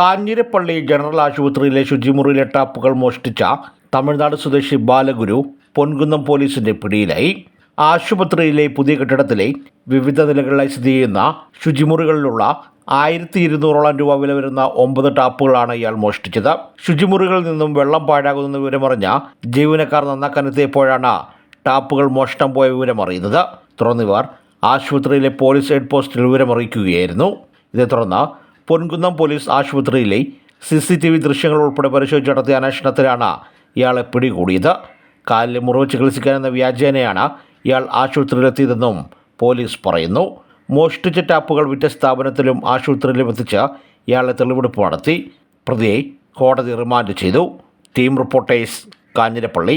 Kanjirappally general ആശുപത്രിയിലെ ശുചിമുറിയിലെ ടാപ്പുകൾ മോഷ്ടിച്ച തമിഴ്നാട് സ്വദേശി ബാലഗുരു പൊൻകുന്നം പോലീസിന്റെ പിടിയിലായി. ആശുപത്രിയിലെ പുതിയ കെട്ടിടത്തിലെ വിവിധ നിലകളിലായി സ്ഥിതി ചെയ്യുന്ന ശുചിമുറികളിലുള്ള ആയിരത്തി ഇരുന്നൂറോളം രൂപ വില വരുന്ന ഒമ്പത് ടാപ്പുകളാണ് ഇയാൾ മോഷ്ടിച്ചത്. ശുചിമുറികളിൽ നിന്നും വെള്ളം പാഴാകുന്ന വിവരമറിഞ്ഞ ജീവനക്കാർ നന്നാക്കാനെത്തിയപ്പോഴാണ് ടാപ്പുകൾ മോഷണം പോയ വിവരമറിയുന്നത് തുടർന്ന് ഇവർ ആശുപത്രിയിലെ പോലീസ് ഹെഡ് പോസ്റ്റിൽ വിവരമറിയിക്കുകയായിരുന്നു. ഇതേ തുടർന്ന് പൊൻകുന്നം പോലീസ് ആശുപത്രിയിലെ സി സി ടി വി ദൃശ്യങ്ങൾ ഉൾപ്പെടെ പരിശോധിച്ച് നടത്തിയ അന്വേഷണത്തിലാണ് ഇയാളെ പിടികൂടിയത്. കാലിൽ മുറിവ് ചികിത്സിക്കാനെന്ന വ്യാജേനയാണ് ഇയാൾ ആശുപത്രിയിലെത്തിയതെന്നും പോലീസ് പറയുന്നു. മോഷ്ടിച്ച ടാപ്പുകൾ വിറ്റ സ്ഥാപനത്തിലും ആശുപത്രിയിലും എത്തിച്ച് ഇയാളെ തെളിവെടുപ്പ് നടത്തി. പ്രതിയെ കോടതി റിമാൻഡ് ചെയ്തു. Team reporters Kanjirappally.